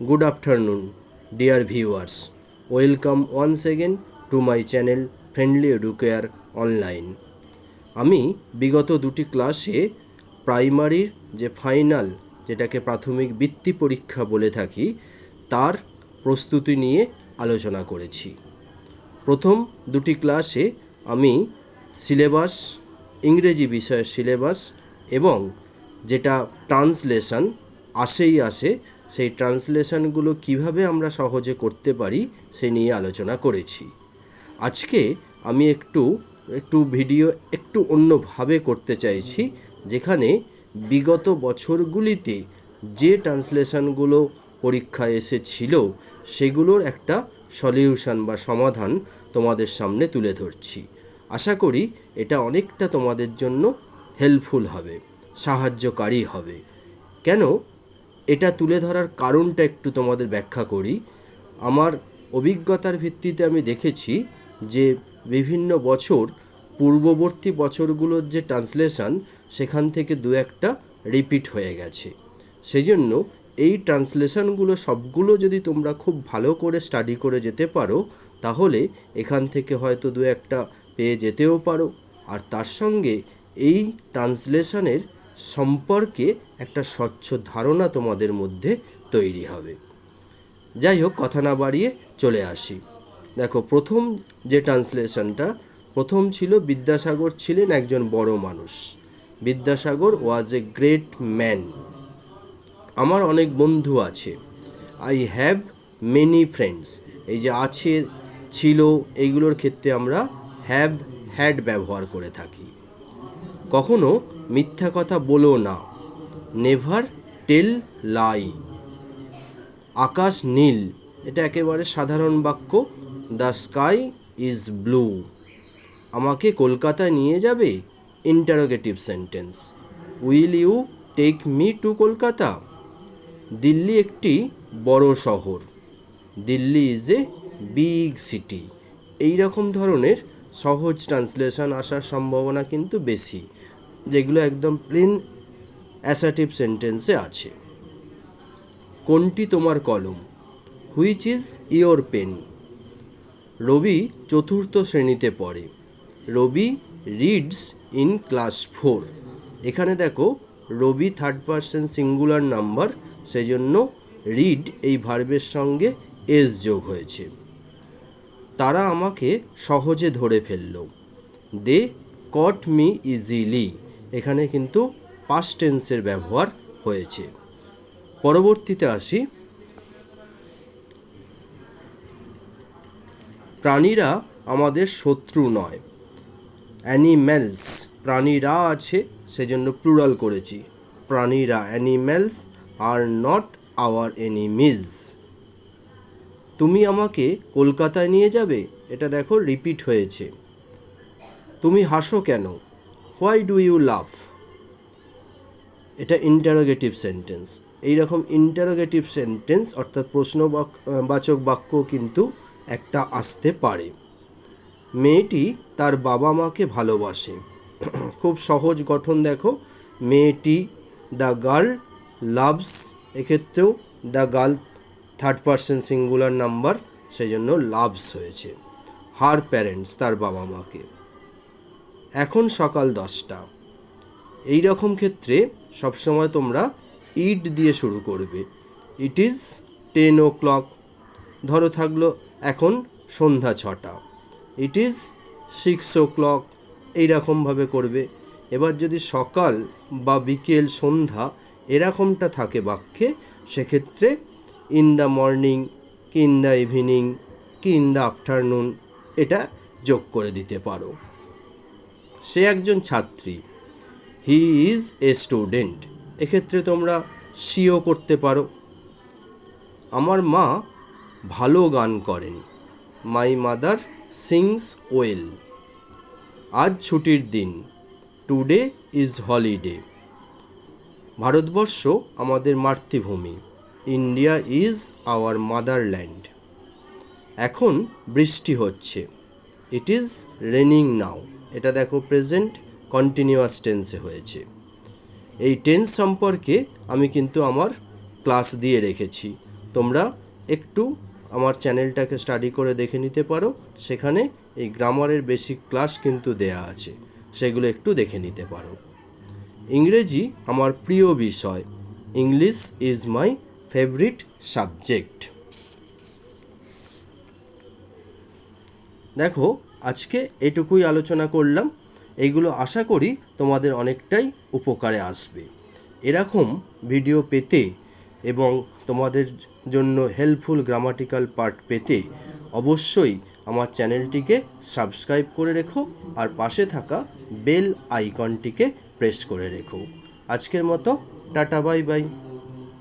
Good afternoon, dear viewers. Welcome once again to my channel Friendly Educare online আমি বিগত দুটি ক্লাসে প্রাইমারির যে ফাইনাল যেটাকে প্রাথমিক বৃত্তি পরীক্ষা বলে থাকি তার প্রস্তুতি নিয়ে আলোচনা করেছি প্রথম দুটি ক্লাসে আমি সিলেবাস ইংরেজি বিষয়ের সিলেবাস এবং যেটা ট্রান্সলেশন আসেই আসে সেই ট্রান্সলেশনগুলো কীভাবে আমরা সহজে করতে পারি সে নিয়ে আলোচনা করেছি। আজকে আমি একটু একটু ভিডিও একটু অন্যভাবে করতে চাইছি, যেখানে বিগত বছরগুলিতে যে ট্রান্সলেশনগুলো পরীক্ষায় এসেছিল, সেগুলোর একটা সলিউশন বা সমাধান তোমাদের সামনে তুলে ধরছি। আশা করি এটা অনেকটা তোমাদের জন্য হেল্পফুল হবে, সাহায্যকারী হবে। কেন? এটা তুলে ধরার কারণটা একটু তোমাদের ব্যাখ্যা করি। আমার অভিজ্ঞতার ভিত্তিতে আমি দেখেছি যে বিভিন্ন বছর, পূর্ববর্তী বছরগুলোর যে ট্রান্সলেশন, সেখান থেকে দু একটা রিপিট হয়ে গেছে। সেই জন্য এই ট্রান্সলেশনগুলো সবগুলো যদি তোমরা খুব ভালো করে স্টাডি করে যেতে পারো, তাহলে এখান থেকে হয়তো দু একটা পেয়ে যেতেও পারো। আর তার সঙ্গে এই ট্রান্সলেশনের সম্পর্কে একটা স্বচ্ছ ধারণা তোমাদের মধ্যে তৈরি হবে। যাই হোক, কথা না বাড়িয়ে চলে আসি। দেখো, প্রথম যে ট্রান্সলেশনটা, প্রথম ছিল বিদ্যাসাগর ছিলেন একজন বড় মানুষ। Vidyasagar was a great man আমার অনেক বন্ধু আছে। আই হ্যাভ মেনি ফ্রেন্ডস এই যে আছে, ছিল, এইগুলোর ক্ষেত্রে আমরা হ্যাভ হ্যাড ব্যবহার করে থাকি। কখনো মিথ্যা কথা বলো না। Never tell lie. আকাশ নীল। এটা একেবারে সাধারণ বাক্য। The sky is blue. আমাকে কলকাতায় নিয়ে যাবে? Interrogative sentence. Will you take me to Kolkata? Delhi একটি বড় শহর। Delhi is a big city. এই রকম ধরনের সহজ ট্রান্সলেশন আসার সম্ভাবনা কিন্তু বেশি। যেগুলো একদম প্লেন অ্যাসাটিভ সেন্টেন্সে আছে। কোনটি তোমার কলম? Which is your pen Ravi চতুর্থ শ্রেণীতে পড়ে। Ravi reads in class four এখানে দেখো, Ravi third person singular number সেই জন্য রিড এই ভার্বের সঙ্গে এস যোগ হয়েছে। তারা আমাকে সহজে ধরে ফেলল। দে কট মি ইজিলি এখানে কিন্তু পাস্ট টেন্সের ব্যবহার হয়েছে। পরবর্তীতে আসি। প্রাণীরা আমাদের শত্রু নয়। অ্যানিম্যালস প্রাণীরা আছে, সেজন্য প্লুরাল করেছি। প্রাণীরা animals are not our enemies তুমি আমাকে কলকাতায় নিয়ে যাবে? এটা দেখো রিপিট হয়েছে। তুমি হাসো কেন? Why do you love? এটা ইন্টারোগেটিভ সেন্টেন্স এই রকম ইন্টারোগেটিভ সেন্টেন্স অর্থাৎ প্রশ্নবাচক বাক্য কিন্তু একটা আসতে পারে। মেয়েটি তার বাবা মাকে ভালোবাসে। খুব সহজ গঠন দেখো। মেয়েটি দ্য গার্ল লাভস, এক্ষেত্রেও the girl third person singular number সেই জন্য লাভস হয়েছে। হার প্যারেন্টস, তার বাবা মাকে এখন সকাল দশটা। এই রকম ক্ষেত্রে সবসময় তোমরা ইট দিয়ে শুরু করবে। It is ten o'clock ধরো থাকল এখন সন্ধ্যা ছটা। It is six o'clock এইরকমভাবে করবে। এবার যদি সকাল বা বিকেল সন্ধ্যা এরকমটা থাকে বাক্যে, সেক্ষেত্রে ইন দ্য মর্নিং কি ইন দ্য ইভিনিং কি ইন দ্য আফটারনুন, এটা যোগ করে দিতে পারো। সে একজন ছাত্রী। হি ইজ এ স্টুডেন্ট এক্ষেত্রে তোমরা সিও করতে পারো। আমার মা ভালো গান করেন। মাই মাদার সিংস ওয়েল আজ ছুটির দিন। টুডে ইজ হলিডে ভারতবর্ষ আমাদের মাতৃভূমি। ইন্ডিয়া ইজ আওয়ার মাদারল্যান্ড এখন বৃষ্টি হচ্ছে। ইট ইজ রেনিং নাও এটা দেখো প্রেজেন্ট কন্টিনিউয়াস টেন্সে হয়েছে। এই টেন্স সম্পর্কে আমি কিন্তু আমার ক্লাস দিয়ে রেখেছি। তোমরা একটু আমার চ্যানেলটাকে স্টাডি করে দেখে নিতে পারো। সেখানে এই গ্রামারের বেসিক ক্লাস কিন্তু দেয়া আছে। সেগুলো একটু দেখে নিতে পারো। ইংরেজি আমার প্রিয় বিষয়। English is my favourite subject দেখো আজকে এটুকুই আলোচনা করলাম। এইগুলো আশা করি তোমাদের অনেকটাই উপকারে আসবে। এরকম ভিডিও পেতে এবং তোমাদের জন্য হেল্পফুল গ্রামাটিক্যাল পার্ট পেতে অবশ্যই আমার চ্যানেলটিকে সাবস্ক্রাইব করে রেখো আর পাশে থাকা বেল আইকনটিকে প্রেস করে রেখো। আজকের মতো, টাটা বাই বাই